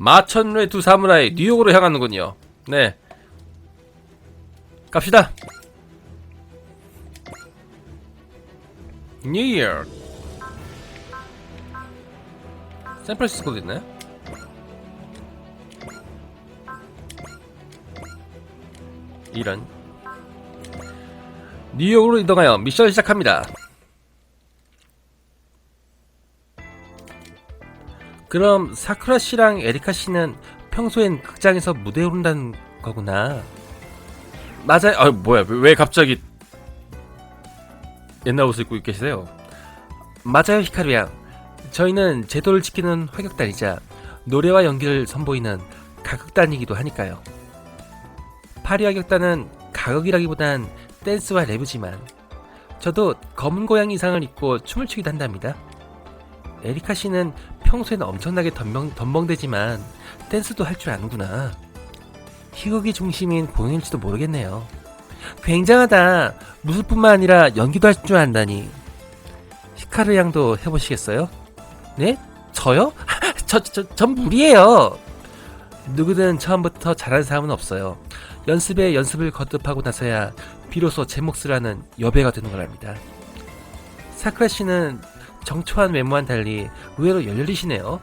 마천루의 두 사무라이 뉴욕으로 향하는군요. 네. 갑시다. 뉴욕. 샌프란시스코도 있나요? 이런. 뉴욕으로 이동하여 미션을 시작합니다. 그럼 사쿠라 씨랑 에리카 씨는 평소엔 극장에서 무대에 오른다는 거구나. 맞아요. 아 뭐야? 왜- 왜 갑자기 옛날 옷을 입고 계세요? 맞아요, 히카루 양. 저희는 제도를 지키는 화격단이자 노래와 연기를 선보이는 가극단이기도 하니까요. 파리 화격단은 가극이라기보단 댄스와 랩이지만 저도 검은 고양이 이상을 입고 춤을 추기도 한답니다. 에리카 씨는 평소에는 엄청나게 덤벙, 덤벙대지만 댄스도 할 줄 아는구나. 희극이 중심인 공연일지도 모르겠네요. 굉장하다. 무술뿐만 아니라 연기도 할 줄 안다니. 히카르 양도 해보시겠어요? 네? 저요? 저, 저, 전 무리예요. 누구든 처음부터 잘하는 사람은 없어요. 연습에 연습을 거듭하고 나서야 비로소 제 몫을 하는 여배가 되는 거랍니다. 사쿠라 씨는 정초한 외모와는 달리 의외로 열렬히시네요.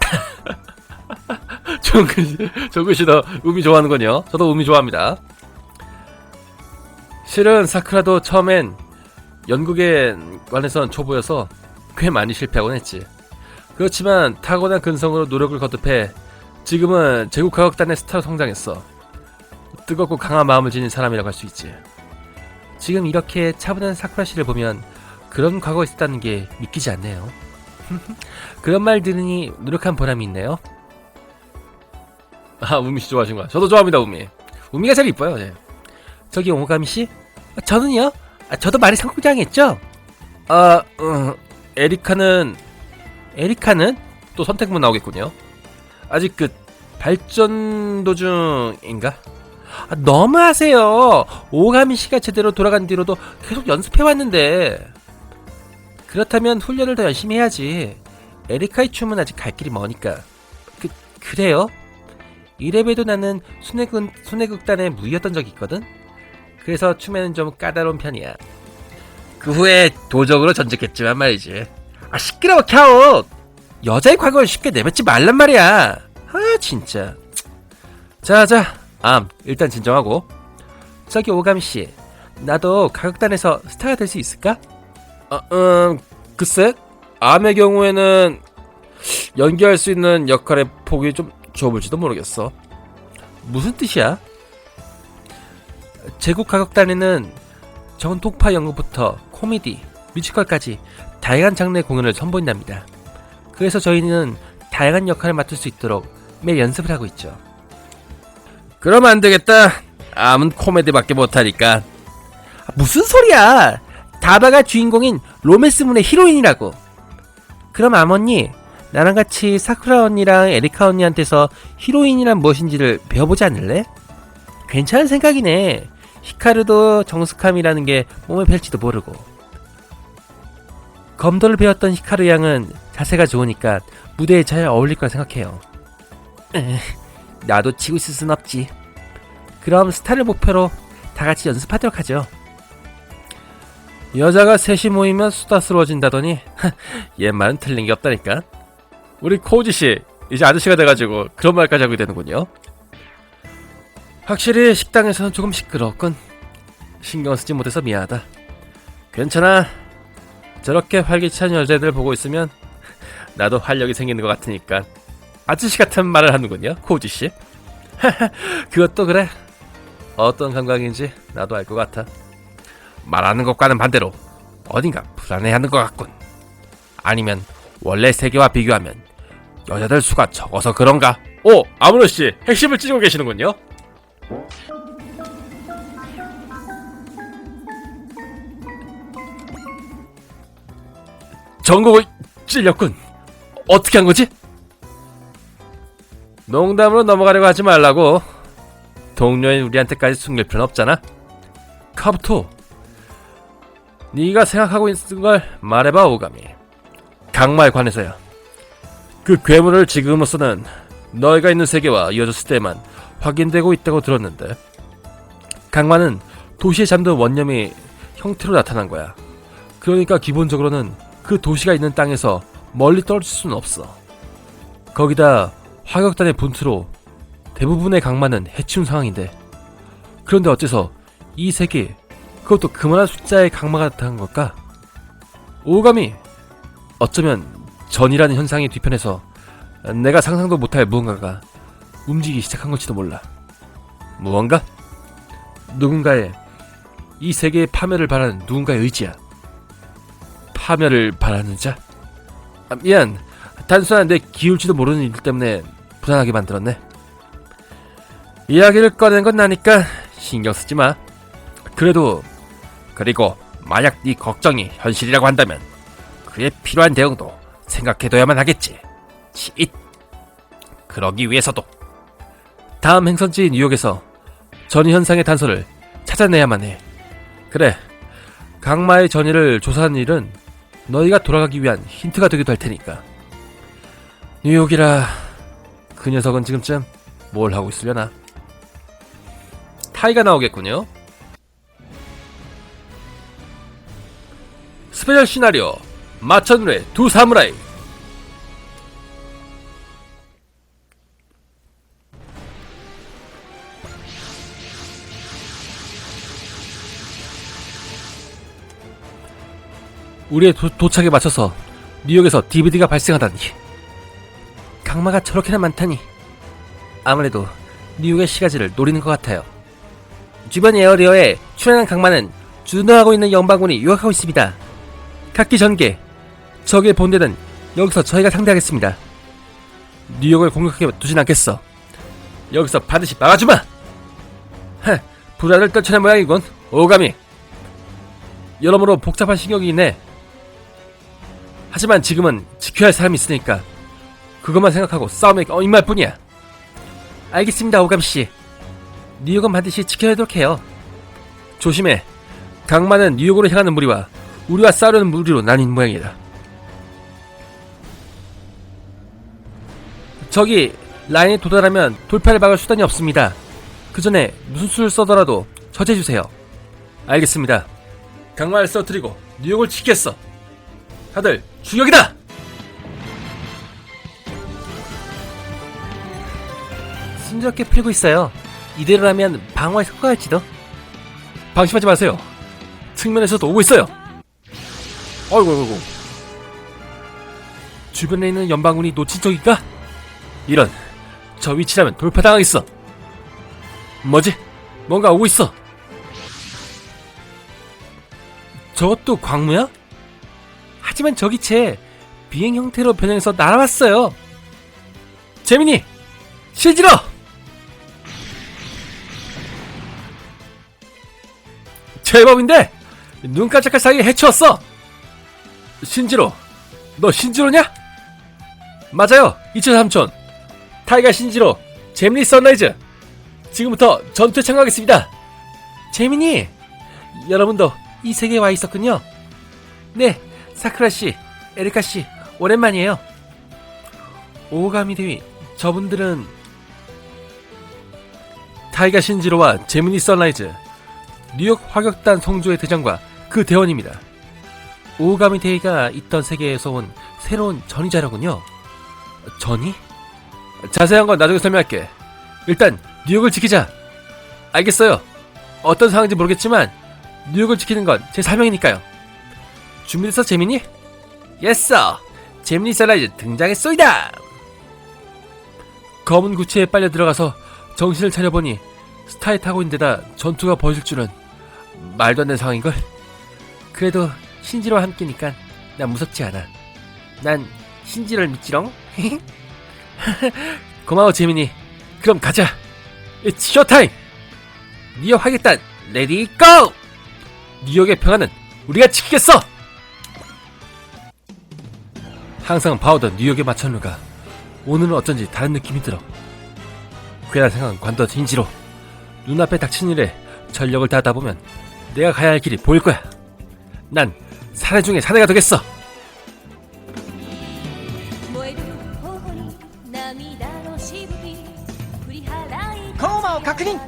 정근 씨, 정근 씨도 음이 좋아하는군요. 저도 음이 좋아합니다. 실은 사쿠라도 처음엔 연극에 관해선 초보여서 꽤 많이 실패하곤 했지. 그렇지만 타고난 근성으로 노력을 거듭해 지금은 제국가극단의 스타로 성장했어. 뜨겁고 강한 마음을 지닌 사람이라고 할 수 있지. 지금 이렇게 차분한 사쿠라 씨를 보면 그런 과거가 있었다는 게 믿기지 않네요. 그런 말 들으니 노력한 보람이 있네요. 아, 우미 씨 좋아하신 거야. 저도 좋아합니다, 우미. 우미가 제일 이뻐요, 예. 저기 오가미 씨? 아, 저는요? 아, 저도 말이 성장했죠? 아, 음, 에리카는 에리카는 또 선택문 나오겠군요. 아직 그 발전 도중인가? 아, 너무하세요. 오가미 씨가 제대로 돌아간 뒤로도 계속 연습해 왔는데. 그렇다면 훈련을 더 열심히 해야지. 에리카의 춤은 아직 갈 길이 머니까. 그 그래요? 이래봬도 나는 순회군 순회극단에 무이였던 적이 있거든. 그래서 춤에는 좀 까다로운 편이야. 그 후에 도적으로 전직했지만 말이지. 아 시끄러워 캬오. 여자의 과거를 쉽게 내뱉지 말란 말이야. 아 진짜. 자 자, 암 일단 진정하고. 저기 오가미 씨, 나도 가극단에서 스타가 될 수 있을까? 어, 음, 글쎄, 암의 경우에는 연기할 수 있는 역할의 폭이 좀 좁을지도 모르겠어. 무슨 뜻이야? 제국 가극단에는 전통파 연극부터 코미디, 뮤지컬까지 다양한 장르의 공연을 선보인답니다. 그래서 저희는 다양한 역할을 맡을 수 있도록 매일 연습을 하고 있죠. 그러면 안 되겠다. 암은 코미디밖에 못하니까. 아, 무슨 소리야? 다바가 주인공인 로맨스문의 히로인이라고. 그럼 암 언니, 나랑 같이 사쿠라 언니랑 에리카 언니한테서 히로인이란 무엇인지를 배워보지 않을래? 괜찮은 생각이네. 히카르도 정숙함이라는 게 몸에 펼지도 모르고. 검도를 배웠던 히카르 양은 자세가 좋으니까 무대에 잘 어울릴 거라 생각해요. 나도 치고 있을 순 없지. 그럼 스타를 목표로 다 같이 연습하도록 하죠. 여자가 셋이 모이면 수다스러워진다더니 옛 말은 틀린 게 없다니까. 우리 코우지 씨 이제 아저씨가 돼가지고 그런 말까지 하게 되는군요. 확실히 식당에서는 조금 시끄러웠군. 신경 쓰지 못해서 미안하다. 괜찮아. 저렇게 활기찬 여자들 보고 있으면 나도 활력이 생기는 것 같으니까 아저씨 같은 말을 하는군요, 코우지 씨. 그것도 그래. 어떤 감각인지 나도 알 것 같아. 말하는 것과는 반대로 어딘가 불안해하는 것 같군. 아니면 원래 세계와 비교하면 여자들 수가 적어서 그런가? 오, 아무로 씨 핵심을 찌르고 계시는군요. 전곡을 찔렸군. 어떻게 한 거지? 농담으로 넘어가려고 하지 말라고. 동료인 우리한테까지 숨길 필요는 없잖아. 카부토, 네가 생각하고 있는 걸 말해봐 오가미. 강마에 관해서야. 그 괴물을 지금으로서는 너희가 있는 세계와 이어졌을 때만 확인되고 있다고 들었는데 강만은 도시에 잠든 원념의 형태로 나타난 거야. 그러니까 기본적으로는 그 도시가 있는 땅에서 멀리 떨어질 수는 없어. 거기다 화격단의 분투로 대부분의 강만은 해치운 상황인데 그런데 어째서 이 세계 그것도 그만한 숫자의 강마가 나타난 걸까? 오감이 어쩌면 전이라는 현상의 뒤편에서 내가 상상도 못할 무언가가 움직이기 시작한 걸지도 몰라. 무언가? 누군가의 이 세계의 파멸을 바라는 누군가의 의지야. 파멸을 바라는 자? 아, 미안. 단순한 내 기울지도 모르는 일 때문에 불안하게 만들었네. 이야기를 꺼낸 건 나니까 신경 쓰지 마. 그래도 그리고 만약 네 걱정이 현실이라고 한다면 그에 필요한 대응도 생각해둬야만 하겠지. 치잇. 그러기 위해서도 다음 행선지인 뉴욕에서 전이 현상의 단서를 찾아내야만 해. 그래. 강마의 전이를 조사하는 일은 너희가 돌아가기 위한 힌트가 되기도 할 테니까. 뉴욕이라 그 녀석은 지금쯤 뭘 하고 있으려나? 타이가 나오겠군요. 스페셜 시나리오 마천루의 두 사무라이. 우리의 도, 도착에 맞춰서 뉴욕에서 DVD가 발생하다니. 강마가 저렇게나 많다니. 아무래도 뉴욕의 시가지를 노리는 것 같아요. 주변 에어리어에 출연한 강마는 주둔하고 있는 연방군이 유학하고 있습니다 각기 전개 적의 본대는 여기서 저희가 상대하겠습니다 뉴욕을 공격하게 두진 않겠어 여기서 반드시 막아주마 하, 불안을 떨쳐낸 모양이군 오감이 여러모로 복잡한 신경이 있네 하지만 지금은 지켜야 할 사람이 있으니까 그것만 생각하고 싸움에 임할 뿐이야. 알겠습니다, 오감씨. 뉴욕은 반드시 지켜야도록 해요. 조심해. 강마는 뉴욕으로 향하는 무리와 우리와 싸우려는 무리로 나뉜 모양이다. 저기 라인에 도달하면 돌파를 막을 수단이 없습니다. 그 전에 무슨 수를 써더라도 저지해주세요. 알겠습니다. 강마를 써뜨리고 뉴욕을 지키겠어. 다들 주격이다! 순조롭게 풀고 있어요. 이대로라면 방어에 성공할지도. 방심하지 마세요. 측면에서도 오고 있어요. 어이구, 어이구. 주변에 있는 연방군이 놓친 적인가? 이런, 저 위치라면 돌파당하겠어. 뭐지? 뭔가 오고 있어. 저것도 광무야? 하지만 저 기체 비행 형태로 변형해서 날아왔어요. 재민이, 실질러! 제법인데 눈 깜짝할 사이에 해치웠어. 신지로, 너 신지로냐? 맞아요, 이천 삼촌. 타이가 신지로, 재민이 선라이즈. 지금부터 전투에 참가하겠습니다. 재민이, 여러분도 이 세계에 와 있었군요. 네, 사쿠라 씨, 에리카 씨, 오랜만이에요. 오가미 대위, 저분들은 타이가 신지로와 제미니 선라이즈, 뉴욕 화격단 성조의 대장과 그 대원입니다. 오가미 대위가 있던 세계에서 온 새로운 전이자라군요. 전이? 자세한 건 나중에 설명할게. 일단 뉴욕을 지키자. 알겠어요. 어떤 상황인지 모르겠지만 뉴욕을 지키는 건 제 사명이니까요. 준비됐어 재민이? 예스! 재민이 셀라이즈 등장했소이다! 검은 구체에 빨려 들어가서 정신을 차려보니 스타에 타고 있는 데다 전투가 벌어질 줄은 말도 안 되는 상황인걸? 그래도 신지로와 함께니까 난 무섭지 않아. 난 신지로를 믿지롱? 고마워 재민이. 그럼 가자. It's 쇼타임! 뉴욕 하겠단 레디 고! 뉴욕의 평화는 우리가 지키겠어! 항상 봐오던 뉴욕의 마천루가 오늘은 어쩐지 다른 느낌이 들어. 괜한 생각은 관둬 진지로 눈앞에 닥친 일에 전력을 다하다 보면 내가 가야 할 길이 보일 거야. 난 사내 중에 사내가 되겠어. 고마워 가크린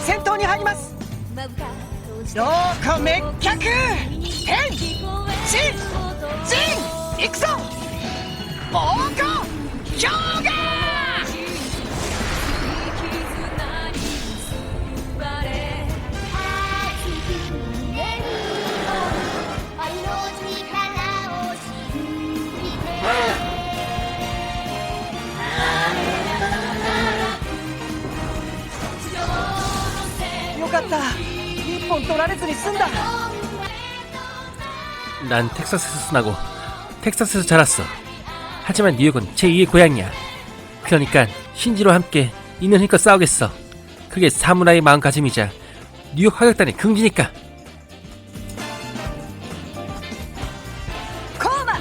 센터니 하니마스 로컴의 캬크 펜! 진! 진! 익성! 어! よかった一本取られずに済んだ 난 텍사스에서 나고 텍사스에서 자랐어. 하지만 뉴욕은 제2의 고향이야. 그러니까 신지로 함께 있는 힘껏 싸우겠어. 그게 사무라이 마음가짐이자 뉴욕 화격단의 긍지니까. コーマ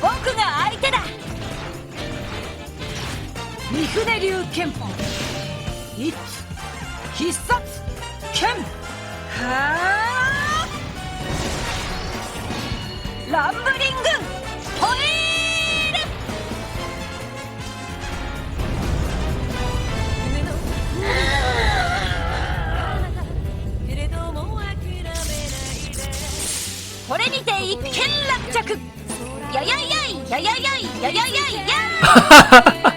僕が相手だ三船流拳法一必殺 剣。はあ。ランブリングホイールこれにて一件落着。やややいやややいやややいや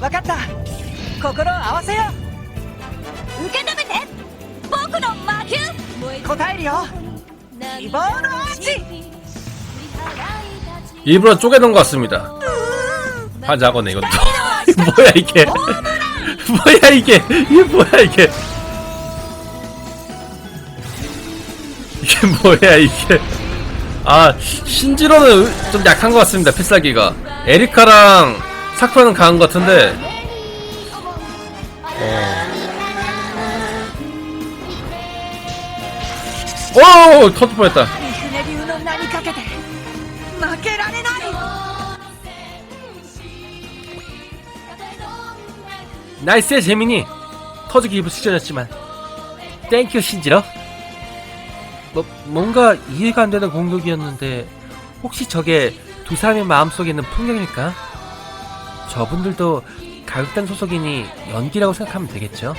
分かった心を合わせよう受け止めて僕の魔球答えるよリボールアーチ 일부러 쪼개놓은 것 같습니다. 하자거네 이것도. 뭐야 이게? 뭐야 이게? 이게 뭐야 이게? 이게 뭐야 이게? 아 신지로는 좀 약한 것 같습니다 필살기가. 에리카랑 사쿠라는 강한 것 같은데 어. 오! 터질 뻔했다 나이스의 재민이 터지기 입을 직전이었지만 땡큐 신지러 뭐, 뭔가 이해가 안 되는 공격이었는데 혹시 저게 두 사람의 마음속에 있는 풍경일까? 저분들도 가극단 소속이니 연기라고 생각하면 되겠죠?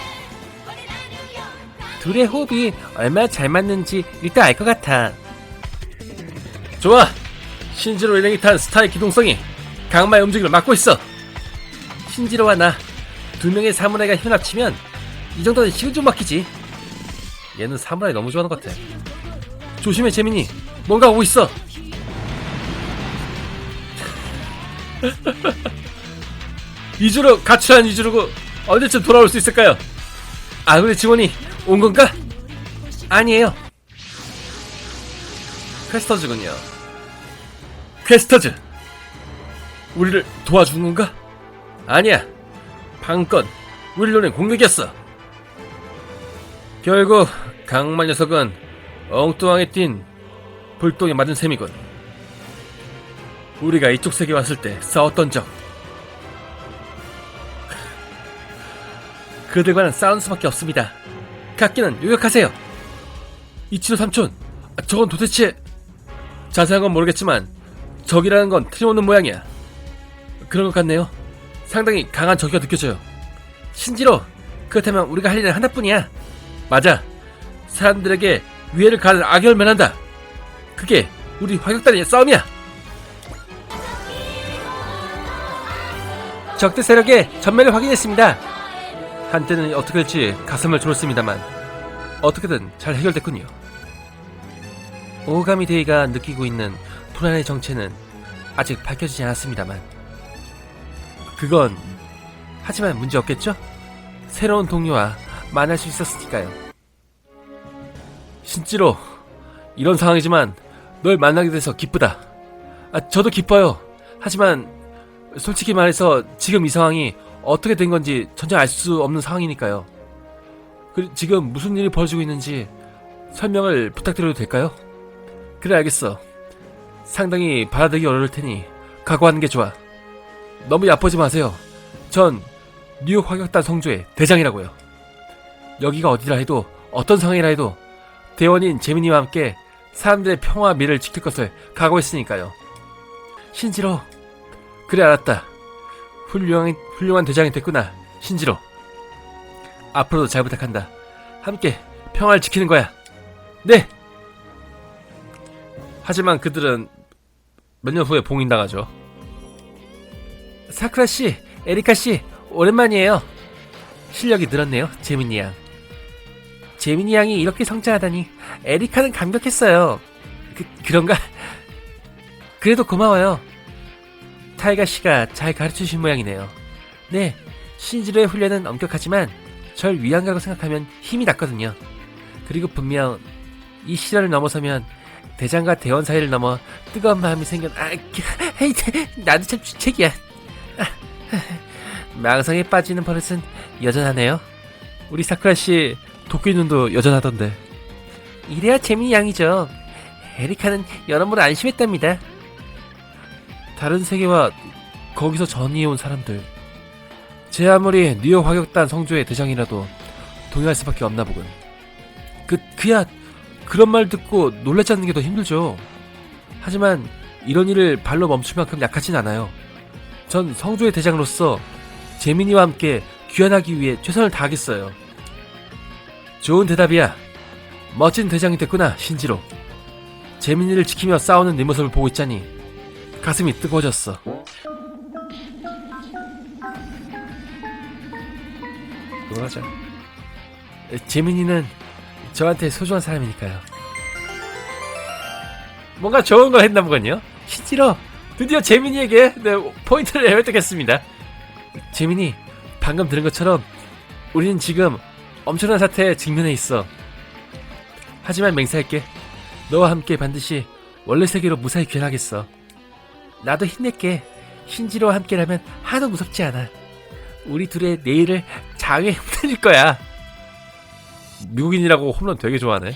둘의 호흡이 얼마나 잘 맞는지 일단 알 것 같아 좋아 신지로 일행이 탄 스타의 기동성이 강마의 움직임을 막고 있어 신지로와 나 두 명의 사무라이가 힘을 합치면 이 정도는 식은 좀 막히지. 얘는 사무라이 너무 좋아하는 것 같아. 조심해 재민이. 뭔가 오고 있어. 이주로 가출한 이주로고 언제쯤 돌아올 수 있을까요? 아 근데 지원이 온 건가? 아니에요. 퀘스터즈군요. 퀘스터즈. 우리를 도와준 건가? 아니야. 방건 우리 눈엔 공격이었어. 결국 강만 녀석은 엉뚱하게 뛴 불똥에 맞은 셈이군. 우리가 이쪽 세계 왔을 때 싸웠던 적. 그들과는 싸운 수밖에 없습니다. 각기는 요격하세요. 이치로 삼촌, 아, 저건 도대체 자세한 건 모르겠지만 적이라는 건 틀림없는 모양이야. 그런 것 같네요. 상당히 강한 적이가 느껴져요. 신지로, 그렇다면 우리가 할 일은 하나뿐이야. 맞아. 사람들에게 위해를 가는 악연을 면한다. 그게 우리 화격단의 싸움이야. 적대 세력의 전멸을 확인했습니다. 한때는 어떻게 될지 가슴을 졸었습니다만 어떻게든 잘 해결됐군요. 오가미 데이가 느끼고 있는 불안의 정체는 아직 밝혀지지 않았습니다만 그건 하지만 문제 없겠죠? 새로운 동료와 만날 수 있었으니까요. 신지로 이런 상황이지만 널 만나게 돼서 기쁘다. 아, 저도 기뻐요. 하지만 솔직히 말해서 지금 이 상황이 어떻게 된 건지 전혀 알 수 없는 상황이니까요. 그, 지금 무슨 일이 벌어지고 있는지 설명을 부탁드려도 될까요? 그래 알겠어. 상당히 받아들이기 어려울 테니 각오하는 게 좋아. 너무 야쁘지 마세요. 전 뉴욕 화격단 성조의 대장이라고요. 여기가 어디라 해도 어떤 상황이라 해도 대원인 재민이와 함께 사람들의 평화 미래를 지킬 것을 각오했으니까요. 신지로 그래 알았다. 훌륭한 훌륭한 대장이 됐구나. 신지로 앞으로도 잘 부탁한다. 함께 평화를 지키는 거야. 네. 하지만 그들은 몇 년 후에 봉인당하죠. 사쿠라 씨, 에리카 씨, 오랜만이에요. 실력이 늘었네요, 재민이 양. 재민이 양이 이렇게 성장하다니 에리카는 감격했어요. 그, 그런가? 그래도 고마워요. 타이가 씨가 잘 가르쳐주신 모양이네요. 네, 신지로의 훈련은 엄격하지만 절 위안가고 생각하면 힘이 났거든요. 그리고 분명 이 시련을 넘어서면 대장과 대원 사이를 넘어 뜨거운 마음이 생겨 아, 헤이, 나도 참 주책이야. 아, 망상에 빠지는 버릇은 여전하네요. 우리 사쿠라 씨 도끼 눈도 여전하던데. 이래야 재민이 양이죠. 에리카는 여러모로 안심했답니다. 다른 세계와 거기서 전이해온 사람들. 제 아무리 뉴욕 화격단 성조의 대장이라도 동요할 수밖에 없나 보군. 그 그야 그런 말 듣고 놀라지 않는 게 더 힘들죠. 하지만 이런 일을 발로 멈출 만큼 약하진 않아요. 전 성조의 대장으로서 재민이와 함께 귀환하기 위해 최선을 다하겠어요. 좋은 대답이야. 멋진 대장이 됐구나, 신지로. 재민이를 지키며 싸우는 네 모습을 보고 있자니 가슴이 뜨거워졌어. 그만하자. 재민이는 저한테 소중한 사람이니까요. 뭔가 좋은 걸 했나 보군요. 신지로 드디어 재민이에게 네, 포인트를 획득했습니다. 재민이 방금 들은 것처럼 우리는 지금 엄청난 사태에 직면해 있어. 하지만 맹세할게. 너와 함께 반드시 원래 세계로 무사히 귀환하겠어. 나도 힘낼게. 신지로와 함께라면 하나도 무섭지 않아. 우리 둘의 내일을 장에 흔들릴 거야. 미국인이라고 홈런 되게 좋아하네.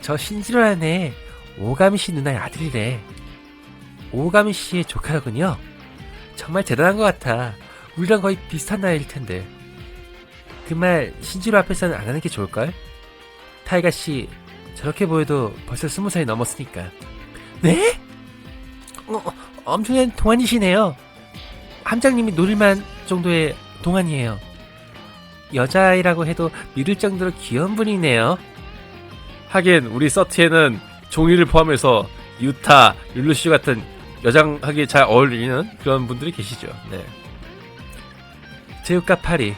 저 신지로라는 애 오가미 씨 누나의 아들이래. 오가미 씨의 조카로군요. 정말 대단한 것 같아. 우리랑 거의 비슷한 나이일 텐데. 그 말 신지로 앞에서는 안 하는 게 좋을걸? 타이가 씨 저렇게 보여도 벌써 스무 살이 넘었으니까. 네? 어, 어, 엄청난 동안이시네요. 함장님이 노릴만 정도의 동안이에요. 여자아이라고 해도 믿을 정도로 귀여운 분이네요. 하긴 우리 서티에는 종이를 포함해서 유타, 룰루슈 같은 여장하기 잘 어울리는 그런 분들이 계시죠. 네. 제육과 파리,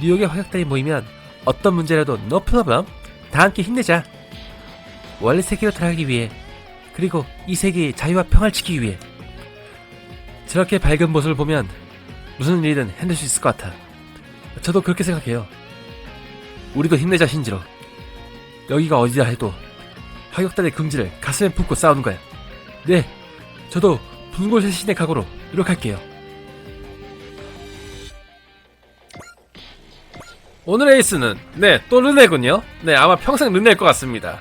뉴욕의 화격단이 모이면 어떤 문제라도 no problem. 다 함께 힘내자. 원래 세계로 돌아가기 위해 그리고 이 세계의 자유와 평화를 지키기 위해 저렇게 밝은 모습을 보면 무슨 일이든 해낼 수 있을 것 같아. 저도 그렇게 생각해요. 우리도 힘내자 신지로. 여기가 어디다 해도 화격단의 긍지를 가슴에 품고 싸우는 거야. 네, 저도 분골 쇄신의 각오로 노력할게요. 오늘의 에이스는 네, 또 르네군요. 네, 아마 평생 르네일 것 같습니다.